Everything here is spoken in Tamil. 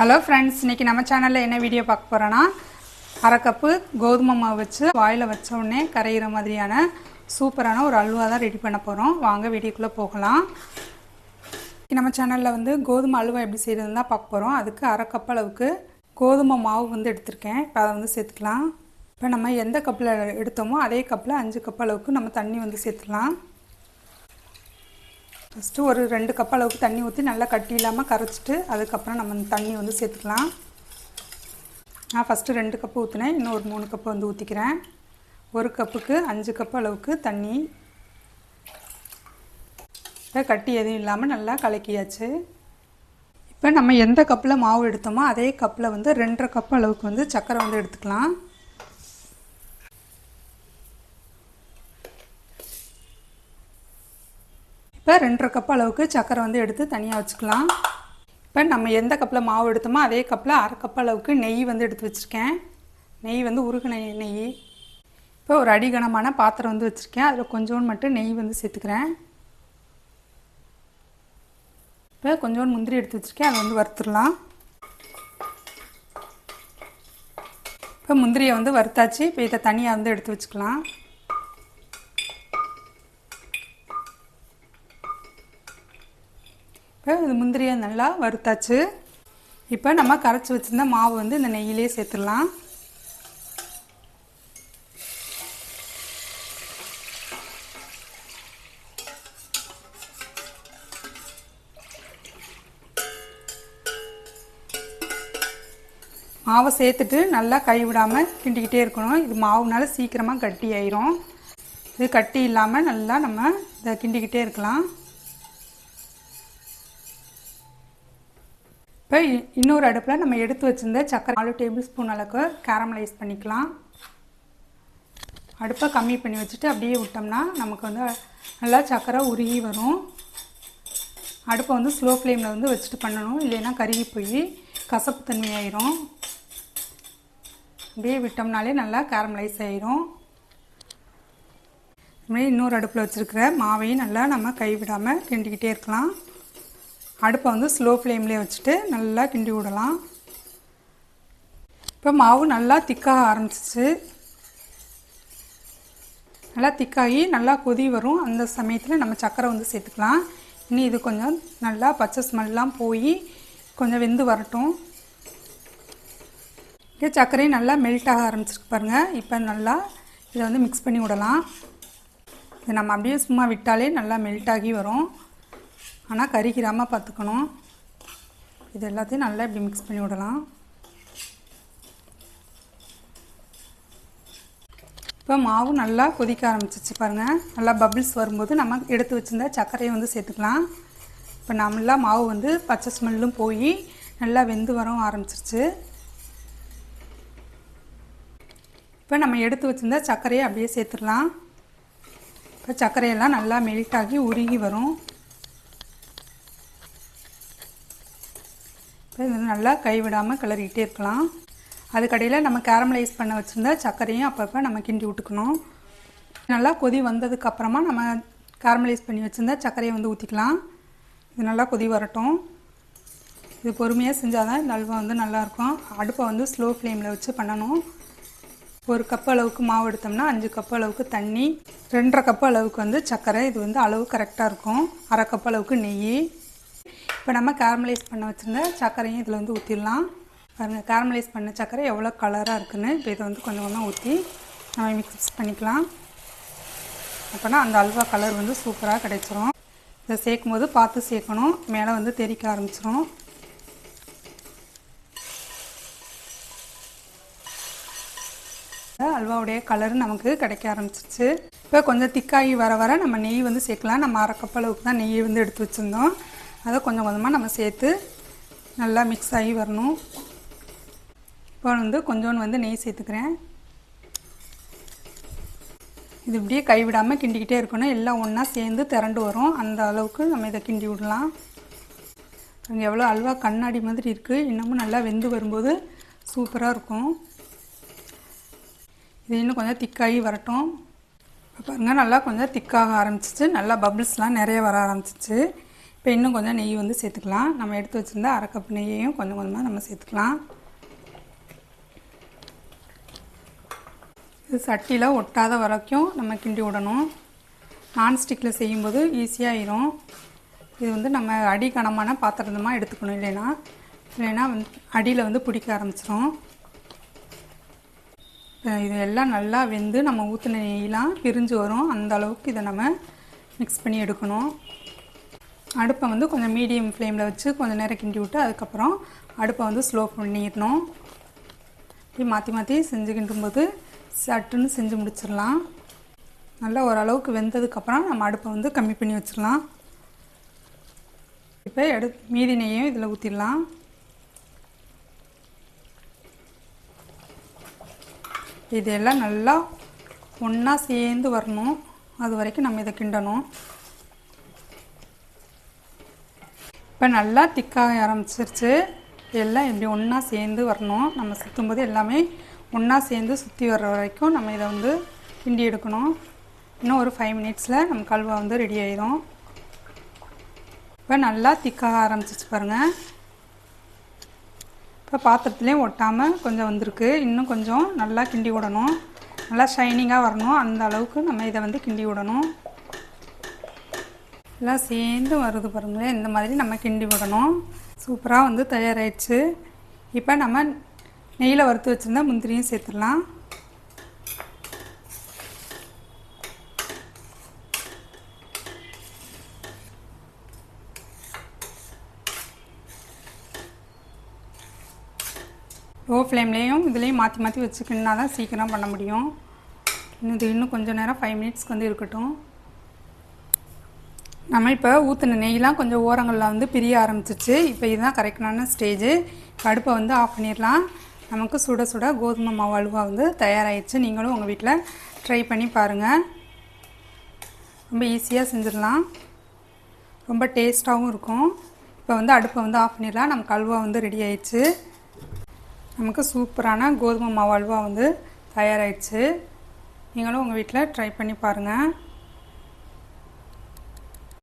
ஹலோ ஃப்ரெண்ட்ஸ் இன்றைக்கி நம்ம சேனலில் என்ன வீடியோ பார்க்க போகிறோன்னா அரை கப்பு கோதுமை மாவு வச்சு வாயில் வச்ச உடனே கரையிற மாதிரியான சூப்பரான ஒரு அல்வா தான் ரெடி பண்ண போகிறோம் வாங்க வீடியோக்குள்ளே போகலாம். நம்ம சேனலில் வந்து கோதுமை அல்வா எப்படி செய்கிறதுன்னு தான் பார்க்க போகிறோம் அதுக்கு அரை கப் அளவுக்கு கோதுமை மாவு வந்து எடுத்திருக்கேன். இப்போ அதை வந்து சேர்த்துக்கலாம். இப்போ நம்ம எந்த கப்பில் எடுத்தோமோ அதே கப்பில் அஞ்சு கப் அளவுக்கு நம்ம தண்ணி வந்து சேர்த்துக்கலாம். ஃபஸ்ட்டு ஒரு ரெண்டு கப் அளவுக்கு தண்ணி ஊற்றி நல்லா கட்டி இல்லாமல் கரைச்சிட்டு அதுக்கப்புறம் நம்ம தண்ணி வந்து சேர்த்துக்கலாம். நான் ஃபஸ்ட்டு ரெண்டு கப்பு ஊற்றினேன் இன்னும் ஒரு மூணு கப்பு வந்து ஊற்றிக்கிறேன் ஒரு கப்புக்கு அஞ்சு கப் அளவுக்கு தண்ணி. இப்போ கட்டி எதுவும் இல்லாமல் நல்லா கலக்கியாச்சு. இப்போ நம்ம எந்த கப்பில் மாவு எடுத்தோமோ அதே கப்பில் வந்து ரெண்டரை கப் அளவுக்கு வந்து சர்க்கரை வந்து எடுத்துக்கலாம். இப்போ ரெண்டரை கப் அளவுக்கு சர்க்கரை வந்து எடுத்து தனியாக வச்சுக்கலாம். இப்போ நம்ம எந்த கப்பில் மாவு எடுத்தோமோ அதே கப்பில் அரை கப் அளவுக்கு நெய் வந்து எடுத்து வச்சுருக்கேன். நெய் வந்து உருகின நெய். இப்போ ஒரு அடிகனமான பாத்திரம் வந்து வச்சுருக்கேன். அதில் கொஞ்சோண்டு மட்டும் நெய் வந்து சேர்த்துக்கிறேன். இப்போ கொஞ்சோண்டு முந்திரி எடுத்து வச்சுருக்கேன். அதை வந்து வறுத்துடலாம். இப்போ முந்திரியை வந்து வறுத்தாச்சு. இப்போ இதை தனியாக வந்து எடுத்து வச்சுக்கலாம். இது முந்திரியை நல்லா வறுத்தாச்சு. இப்போ நம்ம கரைச்சி வச்சுருந்த மாவு வந்து இந்த நெய்யிலே சேர்த்துடலாம். மாவை சேர்த்துட்டு நல்லா கை விடாமல் கிண்டிக்கிட்டே இருக்கணும். இது மாவுனால சீக்கிரமாக கட்டி ஆயிரும். இது கட்டி இல்லாமல் நல்லா நம்ம இதை கிண்டிக்கிட்டே இருக்கலாம். இப்போ இன்னொரு அடுப்பில் நம்ம எடுத்து வச்சுருந்த சக்கரை நாலு டேபிள் ஸ்பூன் அளவுக்கு கேரமலைஸ் பண்ணிக்கலாம். அடுப்பை கம்மி பண்ணி வச்சுட்டு அப்படியே விட்டோம்னா நமக்கு வந்து நல்லா சக்கரை உருகி வரும். அடுப்பை வந்து ஸ்லோ ஃப்ளேமில் வந்து வச்சுட்டு பண்ணணும். இல்லைன்னா கருகி போய் கசப்பு தன்மையாயிரும் அப்படியே விட்டோம்னாலே நல்லா கேரமலைஸ் ஆயிரும். இதுமாதிரி இன்னொரு அடுப்பில் வச்சுருக்கிற மாவையும் நல்லா நம்ம கைவிடாமல் கிண்டிக்கிட்டே இருக்கலாம். அடுப்பை வந்து ஸ்லோ ஃப்ளேம்லேயே வச்சுட்டு நல்லா கிண்டி விடலாம். இப்போ மாவு நல்லா திக்காக ஆரம்பிச்சிச்சு. நல்லா திக்காகி நல்லா கொதி வரும். அந்த சமயத்தில் நம்ம சர்க்கரை வந்து சேர்த்துக்கலாம். இனி இது கொஞ்சம் நல்லா பச்சை ஸ்மெல்லாம் போய் கொஞ்சம் வெந்து வரட்டும். இங்கே சர்க்கரையும் நல்லா மெல்ட் ஆக ஆரம்பிச்சிருக்கு பாருங்கள் இப்போ நல்லா இதை வந்து மிக்ஸ் பண்ணி விடலாம். இதை நம்ம அப்படியே சும்மா விட்டாலே நல்லா மெல்ட் ஆகி வரும். ஆனால் கறிக்கிறாமல் பார்த்துக்கணும் இது எல்லாத்தையும் நல்லா இப்படி மிக்ஸ் பண்ணி விடலாம். இப்போ மாவு நல்லா கொதிக்க ஆரம்பிச்சிச்சு பாருங்கள் நல்லா பபிள்ஸ் வரும்போது நம்ம எடுத்து வச்சுருந்த சர்க்கரையை வந்து சேர்த்துக்கலாம். இப்போ நம்மளா மாவு வந்து பச்சை ஸ்மெல்லும் போய் நல்லா வெந்து வரவும் ஆரம்பிச்சிருச்சு. இப்போ நம்ம எடுத்து வச்சுருந்த சர்க்கரையை அப்படியே சேர்த்துடலாம். இப்போ சர்க்கரையெல்லாம் நல்லா மெல்ட் ஆகி உருகி வரும். இப்போ இது நல்லா கைவிடாமல் கிளறிக்கிட்டே இருக்கலாம். அதுக்கடையில் நம்ம கேரமலைஸ் பண்ண வச்சுருந்த சர்க்கரையும் அப்பப்போ நம்ம கிண்டி விட்டுக்கணும். நல்லா கொதி வந்ததுக்கப்புறமா நம்ம கேரமலைஸ் பண்ணி வச்சுருந்த சர்க்கரையை வந்து ஊற்றிக்கலாம் இது நல்லா கொதி வரட்டும். இது பொறுமையாக செஞ்சால் தான் இந்த அல்வா வந்து நல்லாயிருக்கும் அடுப்பை வந்து ஸ்லோ ஃப்ளேமில் வச்சு பண்ணணும். ஒரு கப் அளவுக்கு மாவு எடுத்தோம்னா அஞ்சு கப் அளவுக்கு தண்ணி. ரெண்டரை கப் அளவுக்கு வந்து சர்க்கரை. இது வந்து அளவு கரெக்டாக இருக்கும். அரை கப் அளவுக்கு நெய். இப்போ நம்ம கேரமலைஸ் பண்ண வச்சுருந்த சர்க்கரையும் இதில் வந்து ஊற்றிடலாம் பாருங்கள் கேரமலைஸ் பண்ண சர்க்கரை எவ்வளோ கலராக இருக்குன்னு இப்போ இதை வந்து கொஞ்சம் கொஞ்சமாக ஊற்றி நம்ம மிக்ஸ் பண்ணிக்கலாம். அப்போனா அந்த அல்வா கலர் வந்து சூப்பராக கிடைச்சிரும். இதை சேர்க்கும் போது பார்த்து சேர்க்கணும். மேலே வந்து தெறிக்க ஆரம்பிச்சிரும். அல்வாவுடைய கலர் நமக்கு கிடைக்க ஆரம்பிச்சிருச்சு. இப்போ கொஞ்சம் திக்காகி வர வர நம்ம நெய் வந்து சேர்க்கலாம். நம்ம அரைக்கப்பளவுக்கு தான் நெய் வந்து எடுத்து வச்சுருந்தோம். அதை கொஞ்சம் கொஞ்சமாக நம்ம சேர்த்து நல்லா மிக்ஸ் ஆகி வரணும். இப்போ வந்து கொஞ்சோண்டு வந்து நெய் சேர்த்துக்கிறேன். இது இப்படியே கைவிடாமல் கிண்டிக்கிட்டே இருக்கணும். எல்லாம் ஒன்றா சேர்ந்து திரண்டு வரும். அந்த அளவுக்கு நம்ம இதை கிண்டி விடலாம். அங்கே எவ்வளோ அல்வா கண்ணாடி மாதிரி இருக்குது இன்னமும் நல்லா வெந்து வரும்போது சூப்பராக இருக்கும். இது இன்னும் கொஞ்சம் திக்காகி வரட்டும். பாருங்கள் நல்லா கொஞ்சம் திக்காக ஆரம்பிச்சிச்சு. நல்லா பபிள்ஸ்லாம் நிறைய வர ஆரம்பிச்சிச்சு. இப்போ இன்னும் கொஞ்சம் நெய் வந்து சேர்த்துக்கலாம். நம்ம எடுத்து வச்சுருந்த அரை கப் நெய்யையும் கொஞ்சம் கொஞ்சமாக நம்ம சேர்த்துக்கலாம். இது சட்டியில் ஒட்டாத வரைக்கும் நம்ம கிண்டி விடணும். நான்ஸ்டிக்கில் செய்யும்போது ஈஸியாகிடும் இது வந்து நம்ம அடி கனமான பாத்திரமாக எடுத்துக்கணும் இல்லைன்னா. இல்லைன்னா வந்து அடியில் வந்து பிடிக்க ஆரம்பிச்சிடும் இது எல்லாம் நல்லா வெந்து நம்ம ஊற்றின நெய்யெலாம் பிரிஞ்சு வரும். அந்த அளவுக்கு இதை நம்ம மிக்ஸ் பண்ணி எடுக்கணும். அடுப்பை வந்து கொஞ்சம் மீடியம் ஃப்ளேமில் வச்சு கொஞ்சம் நேரம் கிண்டி விட்டு அதுக்கப்புறம் அடுப்பை வந்து ஸ்லோ பண்ணிடணும். இப்படி மாற்றி மாற்றி செஞ்சு கிண்டும்போது சட்டுன்னு செஞ்சு முடிச்சிடலாம். நல்லா ஓரளவுக்கு வெந்ததுக்கப்புறம் நம்ம அடுப்பை வந்து கம்மி பண்ணி வச்சிடலாம். இப்போ எடு மீதி நெய்யும் இதில் ஊற்றிடலாம் இது எல்லாம் நல்லா ஒன்றா சேர்ந்து வரணும். அது வரைக்கும் நம்ம இதை கிண்டணும். இப்போ நல்லா திக்காக ஆரம்பிச்சிருச்சு. எல்லாம் இப்படி ஒன்றா சேர்ந்து வரணும். நம்ம சுற்றும் போது எல்லாமே ஒன்றா சேர்ந்து சுற்றி வர்ற வரைக்கும் நம்ம இதை வந்து கிண்டி எடுக்கணும். இன்னும் ஒரு ஃபைவ் மினிட்ஸில் நம்ம கல்வா வந்து ரெடி ஆயிடும். இப்போ நல்லா திக்காக ஆரம்பிச்சிச்சு பாருங்கள் இப்போ பாத்திரத்துலேயும் ஒட்டாமல் கொஞ்சம் வந்திருக்கு. இன்னும் கொஞ்சம் நல்லா கிண்டி விடணும். நல்லா ஷைனிங்காக வரணும். அந்த அளவுக்கு நம்ம இதை வந்து கிண்டி விடணும். எல்லாம் சேர்ந்து வருது பாருங்களேன். இந்த மாதிரி நம்ம கிண்டி விடணும். சூப்பராக வந்து தயாராகிடுச்சு இப்போ நம்ம நெய்யில் வறுத்து வச்சுருந்தா முந்திரியும் சேர்த்துடலாம். லோ ஃப்ளேம்லேயும் இதுலேயும் மாற்றி மாற்றி வச்சுக்கணுன்னா தான் சீக்கிரம் பண்ண முடியும். இது இன்னும் கொஞ்சம் நேரம் ஃபைவ் மினிட்ஸ்க்கு வந்து இருக்கட்டும். நம்ம இப்போ ஊற்றின நெய்லாம் கொஞ்சம் ஓரங்களில் வந்து பிரிய ஆரம்பிச்சிச்சு. இப்போ இதுதான் கரெக்டான ஸ்டேஜு அடுப்பை வந்து ஆஃப் பண்ணிடலாம். நமக்கு சுட சுட கோதுமை மாவு அல்வா வந்து தயாராகிடுச்சு நீங்களும் உங்கள் வீட்டில் ட்ரை பண்ணி பாருங்கள் ரொம்ப ஈஸியாக செஞ்சிடலாம். ரொம்ப டேஸ்ட்டாகவும் இருக்கும். இப்போ வந்து அடுப்பை வந்து ஆஃப் பண்ணிடலாம். நமக்கு அல்வா வந்து ரெடி ஆயிடுச்சு. நமக்கு சூப்பரான கோதுமை மாவு அல்வா வந்து தயாராகிடுச்சு நீங்களும் உங்கள் வீட்டில் ட்ரை பண்ணி பாருங்கள்